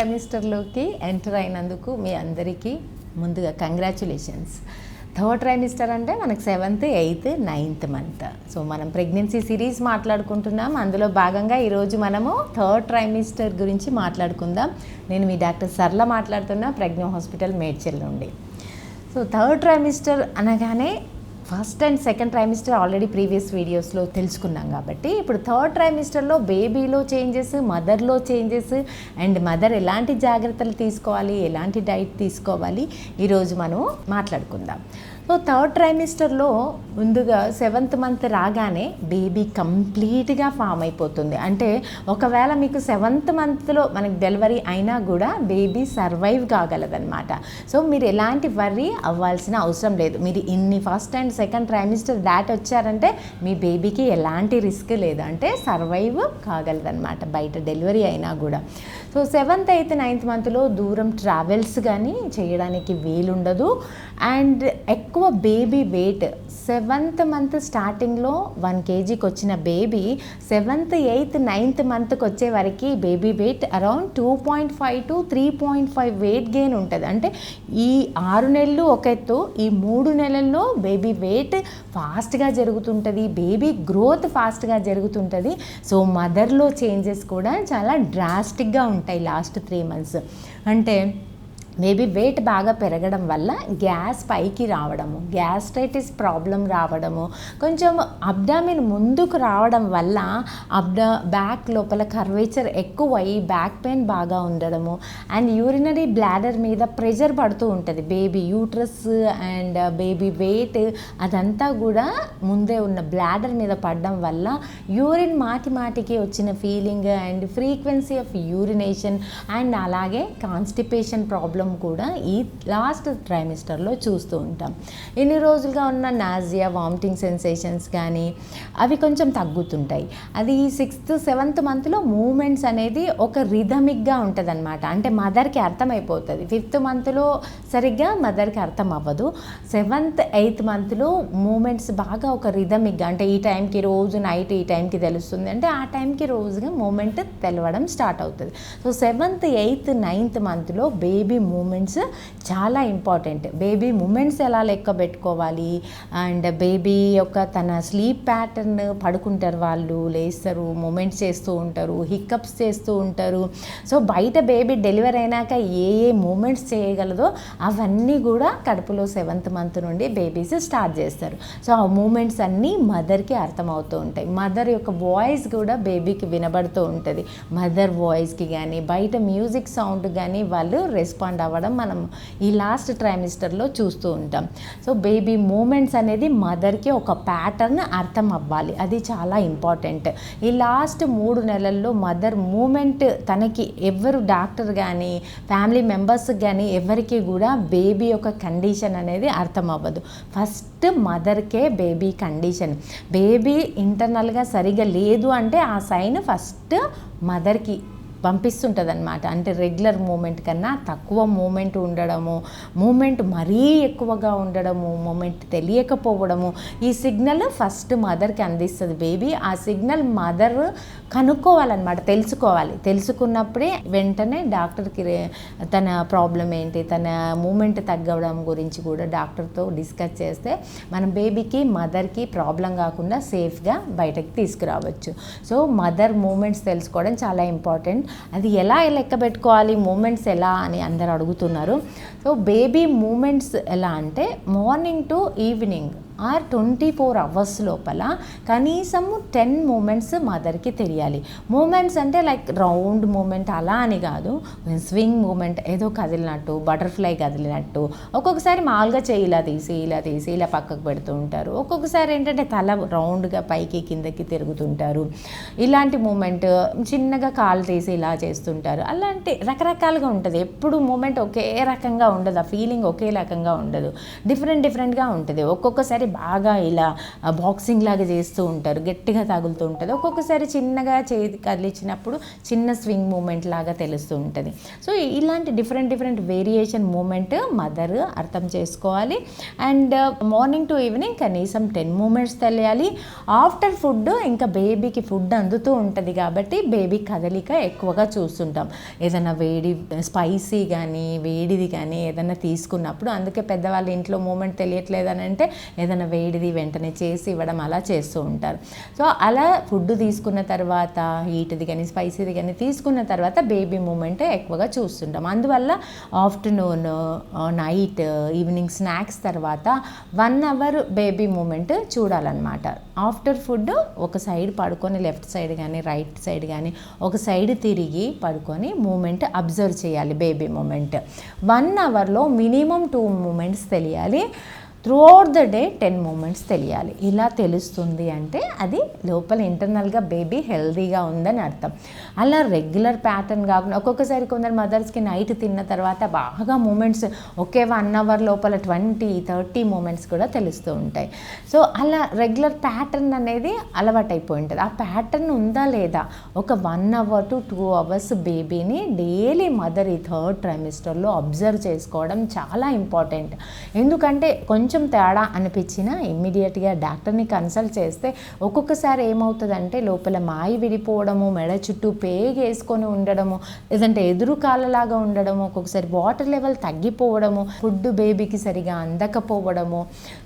ట్రైమిస్టర్లోకి enter అయినందుకు మీ అందరికీ ముందుగా కంగ్రాచులేషన్స్ థర్డ్ ట్రైమిస్టర్ అంటే మనకు seventh eighth ninth month so మనం ప్రెగ్నెన్సీ సిరీస్ మాట్లాడుకుంటున్నాం. అందులో భాగంగా ఈరోజు మనము థర్డ్ ట్రైమిస్టర్ గురించి మాట్లాడుకుందాం. నేను మీ డాక్టర్ సర్ల మాట్లాడుతున్నా ప్రజ్ఞ హాస్పిటల్ మేడ్చల్ నుండి. సో థర్డ్ ట్రైమిస్టర్ అనగానే first and second trimester already previous వీడియోస్లో తెలుసుకున్నాం కాబట్టి ఇప్పుడు థర్డ్ ట్రైమిస్టర్లో బేబీలో చేంజెస్ మదర్లో చేంజెస్ అండ్ మదర్ ఎలాంటి జాగ్రత్తలు తీసుకోవాలి ఎలాంటి డైట్ తీసుకోవాలి ఈరోజు మనం మాట్లాడుకుందాం. సో థర్డ్ ట్రైమిస్టర్లో ముందుగా సెవెంత్ మంత్ రాగానే బేబీ కంప్లీట్గా ఫామ్ అయిపోతుంది. అంటే ఒకవేళ మీకు సెవెంత్ మంత్లో మనకి డెలివరీ అయినా కూడా బేబీ సర్వైవ్ కాగలదన్నమాట. సో మీరు ఎలాంటి వర్రీ అవ్వాల్సిన అవసరం లేదు. మీరు ఇన్ని ఫస్ట్ అండ్ సెకండ్ ట్రైమిస్టర్ దాట్ వచ్చారంటే మీ బేబీకి ఎలాంటి రిస్క్ లేదు. అంటే సర్వైవ్ కాగలదన్నమాట బయట డెలివరీ అయినా కూడా. సో సెవెంత్ ఎయిత్ నైన్త్ మంత్లో దూరం ట్రావెల్స్ కానీ చేయడానికి వీలుండదు. అండ్ ఎక్కువ బేబీ వెయిట్ సెవెంత్ మంత్ స్టార్టింగ్లో వన్ కేజీకి వచ్చిన బేబీ సెవెంత్ ఎయిత్ నైన్త్ మంత్కి వచ్చే వరకు baby weight around two point five to three point five weight gain ఉంటుంది. అంటే ఈ ఆరు నెలలు ఒక ఎత్తు ఈ మూడు నెలల్లో బేబీ వెయిట్ ఫాస్ట్గా జరుగుతుంటుంది బేబీ గ్రోత్ ఫాస్ట్గా జరుగుతుంటుంది. సో మదర్లో చేంజెస్ కూడా చాలా డ్రాస్టిక్గా ఉంటాయి లాస్ట్ త్రీ మంత్స్. అంటే మేబీ వెయిట్ బాగా పెరగడం వల్ల గ్యాస్ పైకి రావడము గ్యాస్ట్రైటిస్ ప్రాబ్లం రావడము కొంచెం అబ్డామిన్ ముందుకు రావడం వల్ల అబ్డా బ్యాక్ లోపల కర్వేచర్ ఎక్కువ అయ్యి బ్యాక్ పెయిన్ బాగా ఉండడము అండ్ యూరినరీ బ్లాడర్ మీద ప్రెషర్ పడుతూ ఉంటుంది. Baby uterus and baby weight అదంతా కూడా ముందే ఉన్న బ్లాడర్ మీద పడడం వల్ల యూరిన్ మాటి మాటికి వచ్చిన feeling and frequency of urination and అలాగే కాన్స్టిపేషన్ ప్రాబ్లం కూడా ఈ లాస్ట్ ట్రైమిస్టర్లో చూస్తూ ఉంటాం. ఎన్ని రోజులుగా ఉన్న నాజియా వామిటింగ్ సెన్సేషన్స్ కానీ అవి కొంచెం తగ్గుతుంటాయి. అది సిక్స్త్ సెవెంత్ మంత్లో మూమెంట్స్ అనేది ఒక రిథమిక్గా ఉంటుంది అనమాట అంటే మదర్కి అర్థమైపోతుంది. ఫిఫ్త్ మంత్లో సరిగ్గా మదర్కి అర్థం అవ్వదు సెవెంత్ ఎయిత్ మంత్లో మూమెంట్స్ బాగా ఒక రిథమిక్గా అంటే ఈ టైంకి రోజు నైట్ ఈ టైంకి తెలుస్తుంది. అంటే ఆ టైంకి రోజుగా మూమెంట్ తెలవడం స్టార్ట్ అవుతుంది. సో సెవెంత్ ఎయిత్ నైన్త్ మంత్లో బేబీ మూమెంట్స్ చాలా ఇంపార్టెంట్. బేబీ మూమెంట్స్ ఎలా లెక్క పెట్టుకోవాలి? అండ్ బేబీ యొక్క తన స్లీప్ ప్యాటర్న్ పడుకుంటారు వాళ్ళు లేస్తారు మూమెంట్స్ చేస్తూ ఉంటారు హిక్కప్స్ చేస్తూ ఉంటారు. సో బయట బేబీ డెలివరీ అయినాక ఏ ఏ మూమెంట్స్ చేయగలదో అవన్నీ కూడా కడుపులో సెవెంత్ మంత్ నుండి బేబీస్ స్టార్ట్ చేస్తారు. సో ఆ మూమెంట్స్ అన్నీ మదర్కి అర్థమవుతూ ఉంటాయి. మదర్ యొక్క వాయిస్ కూడా బేబీకి వినబడుతూ ఉంటుంది. మదర్ వాయిస్కి కానీ బయట మ్యూజిక్ సౌండ్ కానీ వాళ్ళు రెస్పాండ్ అవ్వడం మనం ఈ లాస్ట్ ట్రైమిస్టర్లో చూస్తూ ఉంటాం. సో బేబీ మూమెంట్స్ అనేది మదర్కి ఒక ప్యాటర్న్ అర్థం అవ్వాలి. అది చాలా ఇంపార్టెంట్ ఈ లాస్ట్ మూడు నెలల్లో మదర్ మూమెంట్ తనకి ఎవరు డాక్టర్ కానీ ఫ్యామిలీ మెంబర్స్ కానీ ఎవరికి కూడా బేబీ యొక్క కండిషన్ అనేది అర్థం అవ్వదు. ఫస్ట్ మదర్కే బేబీ కండిషన్ బేబీ ఇంటర్నల్గా సరిగా లేదు అంటే ఆ సైన్ ఫస్ట్ మదర్కి పంపిస్తుంటుంది అనమాట అంటే రెగ్యులర్ మూమెంట్ కన్నా తక్కువ మూమెంట్ ఉండడము మూమెంట్ మరీ ఎక్కువగా ఉండడము మూమెంట్ తెలియకపోవడము ఈ సిగ్నల్ ఫస్ట్ మదర్కి అందిస్తుంది బేబీ. ఆ సిగ్నల్ మదర్ కనుక్కోవాలన్నమాట తెలుసుకోవాలి. తెలుసుకున్నప్పుడే వెంటనే డాక్టర్కి తన ప్రాబ్లం ఏంటి తన మూమెంట్ తగ్గడం గురించి కూడా డాక్టర్తో డిస్కస్ చేస్తే మనం బేబీకి మదర్కి ప్రాబ్లం కాకుండా సేఫ్గా బయటకు తీసుకురావచ్చు. సో మదర్ మూమెంట్స్ తెలుసుకోవడం చాలా ఇంపార్టెంట్. అది ఎలా లెక్క పెట్టుకోవాలి మూమెంట్స్ ఎలా అని అందరు అడుగుతున్నారు. సో బేబీ మూమెంట్స్ ఎలా అంటే morning to evening or twenty four hours లోపల కనీసము టెన్ మూమెంట్స్ మదర్కి తెలియాలి. మూమెంట్స్ అంటే లైక్ రౌండ్ మూమెంట్ అలా అని కాదు. స్వింగ్ మూమెంట్ ఏదో కదిలినట్టు బటర్ఫ్లై కదిలినట్టు. ఒక్కొక్కసారి మామూలుగా చేయి ఇలా తీసి ఇలా తీసి ఇలా పక్కకు పెడుతూ ఉంటారు. ఒక్కొక్కసారి ఏంటంటే తల రౌండ్గా పైకి కిందకి తిరుగుతుంటారు. ఇలాంటి మూమెంట్ చిన్నగా కాలు తీసి ఇలా చేస్తుంటారు. అలాంటి రకరకాలుగా ఉంటుంది. ఎప్పుడు మూమెంట్ ఒకే రకంగా ఉండదు. ఆ ఫీలింగ్ ఒకే రకంగా ఉండదు. డిఫరెంట్ డిఫరెంట్గా ఉంటుంది. ఒక్కొక్కసారి బాగా ఇలా బాక్సింగ్ లాగా చేస్తూ ఉంటారు గట్టిగా తగులుతూ ఉంటుంది. ఒక్కొక్కసారి చిన్నగా చేతి కదిలించినప్పుడు చిన్న స్వింగ్ మూమెంట్ లాగా తెలుస్తూ ఉంటుంది. సో ఇలాంటి different different variation movement mother అర్థం చేసుకోవాలి. అండ్ మార్నింగ్ టు ఈవినింగ్ కనీసం టెన్ మూమెంట్స్ తెలియాలి. ఆఫ్టర్ ఫుడ్ ఇంకా బేబీకి ఫుడ్ అందుతూ ఉంటుంది కాబట్టి బేబీ కదలిక ఎక్కువగా చూస్తుంటాం. ఏదైనా వేడి స్పైసీ కానీ వేడిది కానీ ఏదైనా తీసుకున్నప్పుడు అందుకే పెద్దవాళ్ళ ఇంట్లో మూమెంట్ తెలియట్లేదని అంటే ఏదైనా వేడిది వెంటనే చేసి ఇవ్వడం అలా చేస్తూ ఉంటారు. సో అలా ఫుడ్ తీసుకున్న తర్వాత హీట్ది కానీ స్పైసీది కానీ తీసుకున్న తర్వాత బేబీ మూమెంట్ ఎక్కువగా చూస్తుంటాం. అందువల్ల ఆఫ్టర్నూన్ నైట్ ఈవినింగ్ స్నాక్స్ తర్వాత వన్ అవర్ బేబీ మూమెంట్ చూడాలన్నమాట. ఆఫ్టర్ ఫుడ్ ఒక సైడ్ పడుకొని లెఫ్ట్ సైడ్ కానీ రైట్ సైడ్ కానీ ఒక సైడ్ తిరిగి పడుకొని మూమెంట్ అబ్జర్వ్ చేయాలి బేబీ మూమెంట్ వన్ అవర్లో మినిమం టూ మూమెంట్స్ తెలియాలి. Throughout the day ten movements తెలియాలి. ఇలా తెలుస్తుంది అంటే అది లోపల ఇంటర్నల్గా బేబీ హెల్దీగా ఉందని అర్థం. అలా రెగ్యులర్ ప్యాటర్న్ కాకుండా ఒక్కొక్కసారి కొందరు మదర్స్కి నైట్ తిన్న తర్వాత బాగా మూమెంట్స్ ఒకే వన్ అవర్ లోపల ట్వంటీ థర్టీ మూమెంట్స్ కూడా తెలుస్తూ ఉంటాయి. సో అలా రెగ్యులర్ ప్యాటర్న్ అనేది అలవాటైపోయి ఉంటుంది. ఆ ప్యాటర్న్ ఉందా లేదా? ఒక one hour to two hours బేబీని డైలీ మదర్ ఈ థర్డ్ ట్రైమిస్టర్లో అబ్జర్వ్ చేసుకోవడం చాలా ఇంపార్టెంట్ ఎందుకంటే కొంచెం కొంచెం తేడా అనిపించినా ఇమ్మీడియట్గా డాక్టర్ని కన్సల్ట్ చేస్తే ఒక్కొక్కసారి ఏమవుతుందంటే లోపల మాయి విడిపోవడము మెడ చుట్టూ పేగేసుకొని ఉండడము లేదంటే ఎదురు కాళ్ళలాగా ఉండడము ఒక్కొక్కసారి వాటర్ లెవెల్ తగ్గిపోవడము ఫుడ్ బేబీకి సరిగా అందకపోవడము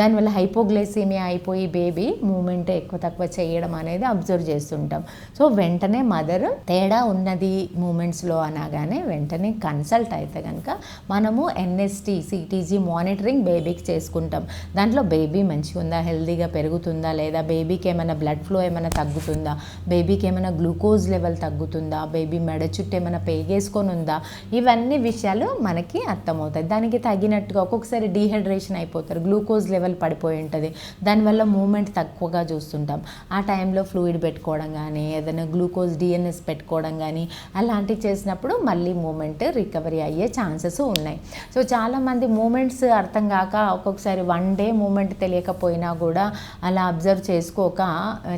దానివల్ల హైపోగ్లైసీమియా అయిపోయి బేబీ మూమెంట్ ఎక్కువ తక్కువ చేయడం అనేది అబ్జర్వ్ చేస్తుంటాం. సో వెంటనే మదర్ తేడా ఉన్నది మూమెంట్స్లో అనగానే వెంటనే కన్సల్ట్ అయితే కనుక మనము ఎన్ఎస్టీ సిటీజీ మానిటరింగ్ బేబీకి చేసుకుంటాం దాంట్లో బేబీ మంచిగా ఉందా హెల్తీగా పెరుగుతుందా? లేదా బేబీకి ఏమైనా బ్లడ్ ఫ్లో ఏమైనా తగ్గుతుందా? బేబీకి ఏమైనా గ్లూకోజ్ లెవెల్ తగ్గుతుందా? బేబీ మెడ చుట్టూ ఏమైనా పేగేసుకొని ఉందా ఇవన్నీ విషయాలు మనకి అర్థమవుతాయి. దానికి తగినట్టుగా ఒక్కొక్కసారి డీహైడ్రేషన్ అయిపోతారు. గ్లూకోజ్ లెవెల్ పడిపోయి ఉంటుంది. దానివల్ల మూమెంట్ తక్కువగా చూస్తుంటాం. ఆ టైంలో ఫ్లూయిడ్ పెట్టుకోవడం కానీ ఏదైనా గ్లూకోజ్ డిఎన్ఎస్ పెట్టుకోవడం కానీ అలాంటివి చేసినప్పుడు మళ్ళీ మూమెంట్ రికవరీ అయ్యే ఛాన్సెస్ ఉన్నాయి. సో చాలామంది మూమెంట్స్ అర్థం కాక ఒక్కొక్కసారి వన్ డే మూమెంట్ తెలియకపోయినా కూడా అలా అబ్జర్వ్ చేసుకోక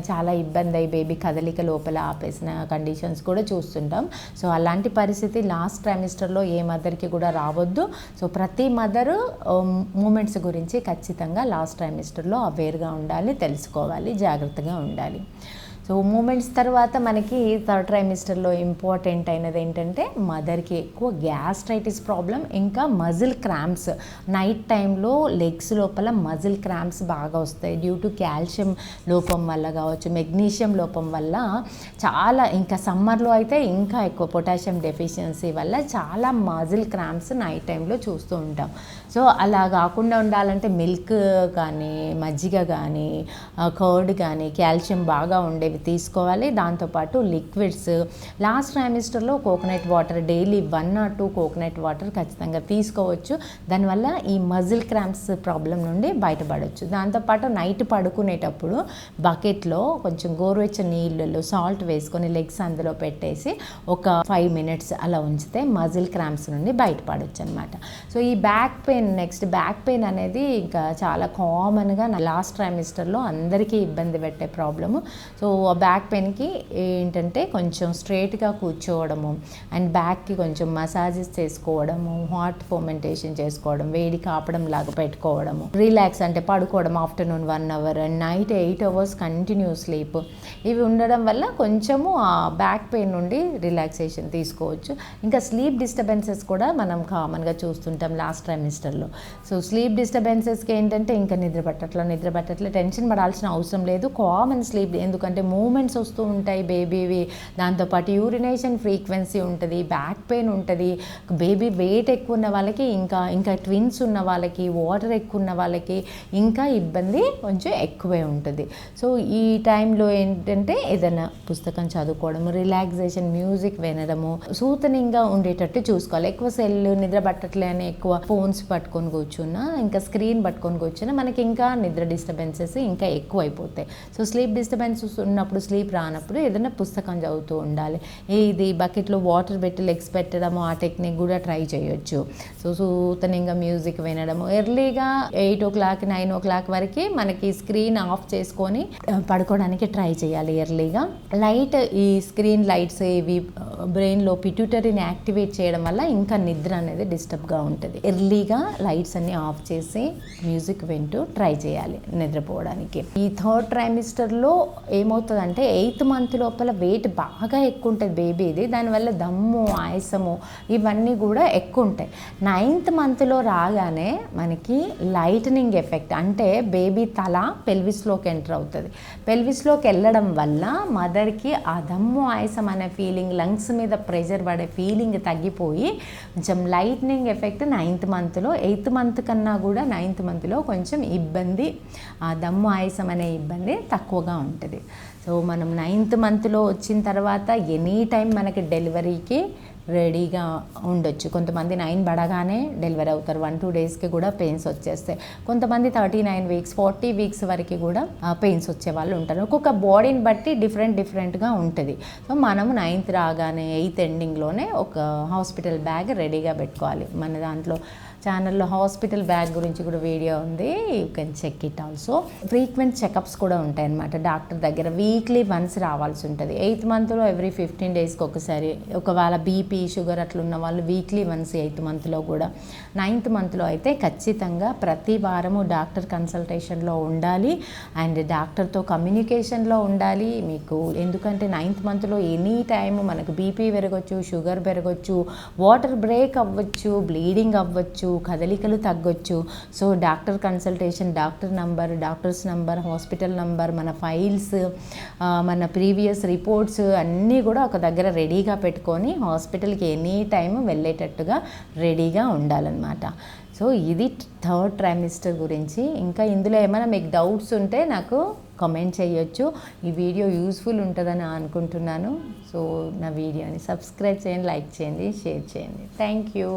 చాలా ఇబ్బంది అయ్యి బేబీ కదలిక లోపల ఆపేసిన కండిషన్స్ కూడా చూస్తుంటాం. సో అలాంటి పరిస్థితి లాస్ట్ ట్రైమిస్టర్లో ఏ మదర్కి కూడా రావద్దు. సో ప్రతి మదరు మూమెంట్స్ గురించి ఖచ్చితంగా లాస్ట్ ట్రైమిస్టర్లో అవేర్గా ఉండాలి తెలుసుకోవాలి జాగ్రత్తగా ఉండాలి. సో మూమెంట్స్ తర్వాత మనకి థర్డ్ ట్రైమిస్టర్లో ఇంపార్టెంట్ అయినది ఏంటంటే మదర్కి ఎక్కువ గ్యాస్ట్రైటిస్ ప్రాబ్లం ఇంకా మజిల్ క్రాంప్స్ నైట్ టైంలో లెగ్స్ లోపల మజిల్ క్రాంప్స్ బాగా వస్తాయి. డ్యూ టు కాల్షియం లోపం వల్ల కావచ్చు మెగ్నీషియం లోపం వల్ల చాలా ఇంకా సమ్మర్లో అయితే ఇంకా ఎక్కువ పొటాషియం డెఫిషియన్సీ వల్ల చాలా మజిల్ క్రాంప్స్ నైట్ టైంలో చూస్తూ ఉంటాం. సో అలా కాకుండా ఉండాలంటే మిల్క్ కానీ మజ్జిగ కానీ కర్డ్ కానీ కాల్షియం బాగా ఉండేవి తీసుకోవాలి. దాంతోపాటు liquids. Last ట్రైమిస్టర్లో coconut water daily one or two coconut water ఖచ్చితంగా తీసుకోవచ్చు. దానివల్ల ఈ మజిల్ క్రాంప్స్ ప్రాబ్లం నుండి బయటపడవచ్చు దాంతోపాటు నైట్ పడుకునేటప్పుడు బకెట్లో కొంచెం గోరువెచ్చని నీళ్ళలో సాల్ట్ వేసుకొని లెగ్స్ అందులో పెట్టేసి ఒక ఫైవ్ మినిట్స్ అలా ఉంచితే మజిల్ క్రాంప్స్ నుండి బయటపడవచ్చు అనమాట సో ఈ back pain next back pain అనేది ఇంకా చాలా కామన్గా లాస్ట్ ట్రైమిస్టర్లో అందరికీ ఇబ్బంది పెట్టే ప్రాబ్లము. సో బ్యాక్ పెయిన్కి ఏంటంటే కొంచెం స్ట్రైట్గా కూర్చోవడము అండ్ బ్యాక్కి కొంచెం మసాజెస్ చేసుకోవడము హాట్ ఫోమెంటేషన్ చేసుకోవడం వేడి కాపడం లాగా పెట్టుకోవడము. రిలాక్స్ అంటే పడుకోవడం afternoon one hour and night eight hours continue sleep ఇవి ఉండడం వల్ల కొంచెము ఆ బ్యాక్ పెయిన్ నుండి రిలాక్సేషన్ తీసుకోవచ్చు. ఇంకా స్లీప్ డిస్టర్బెన్సెస్ కూడా మనం కామన్గా చూస్తుంటాం లాస్ట్ ట్రైమిస్టర్లో సో స్లీప్ డిస్టర్బెన్సెస్కి ఏంటంటే ఇంకా నిద్ర పట్టట్ల నిద్ర టెన్షన్ పడాల్సిన అవసరం లేదు. కామన్ స్లీప్ ఎందుకంటే మూమెంట్స్ వస్తూ ఉంటాయి బేబీవి. దాంతోపాటు యూరినేషన్ ఫ్రీక్వెన్సీ ఉంటుంది బ్యాక్ పెయిన్ ఉంటుంది. బేబీ వెయిట్ ఎక్కువ ఉన్న వాళ్ళకి ఇంకా ఇంకా ట్విన్స్ ఉన్న వాళ్ళకి వాటర్ ఎక్కువ ఉన్న వాళ్ళకి ఇంకా ఇబ్బంది కొంచెం ఎక్కువే ఉంటుంది. సో ఈ టైంలో ఏంటంటే ఏదైనా పుస్తకం చదువుకోవడము రిలాక్సేషన్ మ్యూజిక్ వినడము సూతనంగా ఉండేటట్టు చూసుకోవాలి. ఎక్కువ సెల్ నిద్ర పట్టట్లే అని ఎక్కువ ఫోన్స్ పట్టుకొని కూర్చున్నా ఇంకా స్క్రీన్ పట్టుకొని కూర్చున్నా మనకి ఇంకా నిద్ర డిస్టర్బెన్సెస్ ఇంకా ఎక్కువ అయిపోతాయి సో స్లీప్ డిస్టర్బెన్సెస్ ఉన్న ఉన్నప్పుడు స్లీప్ రానప్పుడు ఏదైనా పుస్తకం చదువుతూ ఉండాలి. ఇది బకెట్లో వాటర్ పెట్టి లెగ్స్ పెట్టడము ఆ టెక్నిక్ కూడా ట్రై చేయొచ్చు. సో సూతనంగా మ్యూజిక్ వినడము. ఎర్లీగా eight o'clock nine o'clock వరకు మనకి స్క్రీన్ ఆఫ్ చేసుకొని పడుకోవడానికి ట్రై చేయాలి ఎర్లీగా. లైట్ ఈ స్క్రీన్ లైట్స్ ఇవి బ్రెయిన్లో పిట్యూటరీని యాక్టివేట్ చేయడం వల్ల ఇంకా నిద్ర అనేది డిస్టర్బ్గా ఉంటుంది. ఎర్లీగా లైట్స్ అన్ని ఆఫ్ చేసి మ్యూజిక్ వింటూ ట్రై చేయాలి నిద్రపోవడానికి. ఈ థర్డ్ ట్రైమిస్టర్లో ఏమవుతుందంటే ఎయిత్ మంత్ లోపల వెయిట్ బాగా ఎక్కువ ఉంటుంది బేబీది. దానివల్ల దమ్ము ఆయాసము ఇవన్నీ కూడా ఎక్కువ ఉంటాయి నైన్త్ మంత్లో రాగానే మనకి లైటనింగ్ ఎఫెక్ట్ అంటే బేబీ తల పెల్విస్లోకి ఎంటర్ అవుతుంది. పెల్విస్లోకి వెళ్ళడం వల్ల మదర్కి ఆ దమ్ము ఆయాసం అనే ఫీలింగ్ లంగ్స్ మీద ప్రెషర్ పడే ఫీలింగ్ తగ్గిపోయి కొంచెం లైట్నింగ్ ఎఫెక్ట్ నైన్త్ మంత్లో ఎయిత్ మంత్ కన్నా కూడా నైన్త్ మంత్లో కొంచెం ఇబ్బంది ఆ దమ్ము ఆయాసం అనే ఇబ్బంది తక్కువగా ఉంటుంది. సో మనం నైన్త్ మంత్లో వచ్చిన తర్వాత ఎనీ టైం మనకి డెలివరీకి రెడీగా ఉండొచ్చు. కొంతమంది నైన్ పడగానే డెలివరీ అవుతారు. వన్ టూ డేస్కి కూడా పెయిన్స్ వచ్చేస్తాయి. కొంతమంది thirty nine weeks forty weeks వరకు కూడా పెయిన్స్ వచ్చే వాళ్ళు ఉంటారు. ఒక్కొక్క బాడీని బట్టి డిఫరెంట్ డిఫరెంట్గా ఉంటుంది. సో మనము నైన్త్ రాగానే ఎయిత్ ఎండింగ్లోనే ఒక హాస్పిటల్ బ్యాగ్ రెడీగా పెట్టుకోవాలి. మన దాంట్లో ఛానల్లో హాస్పిటల్ బ్యాగ్ గురించి కూడా వీడియో ఉంది. You can check it also. Frequent checkups కూడా ఉంటాయి అన్నమాట డాక్టర్ దగ్గర. వీక్లీ వన్స్ రావాల్సి ఉంటుంది. ఎయిత్ మంత్లో ఎవ్రీ ఫిఫ్టీన్ డేస్కి ఒకసారి ఒకవేళ బీపీ షుగర్ అట్లున్న వాళ్ళు వీక్లీ వన్స్ ఎయిత్ మంత్లో కూడా. నైన్త్ మంత్లో అయితే ఖచ్చితంగా ప్రతి వారము డాక్టర్ కన్సల్టేషన్లో ఉండాలి. అండ్ డాక్టర్తో కమ్యూనికేషన్లో ఉండాలి. మీకు ఎందుకంటే నైన్త్ మంత్లో ఎనీ టైం మనకు బీపీ పెరగచ్చు షుగర్ పెరగచ్చు వాటర్ బ్రేక్ అవ్వచ్చు బ్లీడింగ్ అవ్వచ్చు కదలికలు తగ్గొచ్చు. So doctor consultation doctor number doctors number hospital number మన ఫైల్స్ మన ప్రీవియస్ రిపోర్ట్స్ అన్నీ కూడా ఒక దగ్గర రెడీగా పెట్టుకొని హాస్పిటల్ హాస్పిటల్కి ఎనీ టైం వెళ్ళేటట్టుగా రెడీగా ఉండాలన్నమాట. సో ఇది థర్డ్ ట్రైమిస్టర్ గురించి. ఇంకా ఇందులో ఏమైనా మీకు డౌట్స్ ఉంటే నాకు కామెంట్ చేయొచ్చు. ఈ వీడియో యూస్ఫుల్ ఉంటుందని అనుకుంటున్నాను. సో నా వీడియోని సబ్స్క్రైబ్ చేయండి లైక్ చేయండి షేర్ చేయండి. Thank you.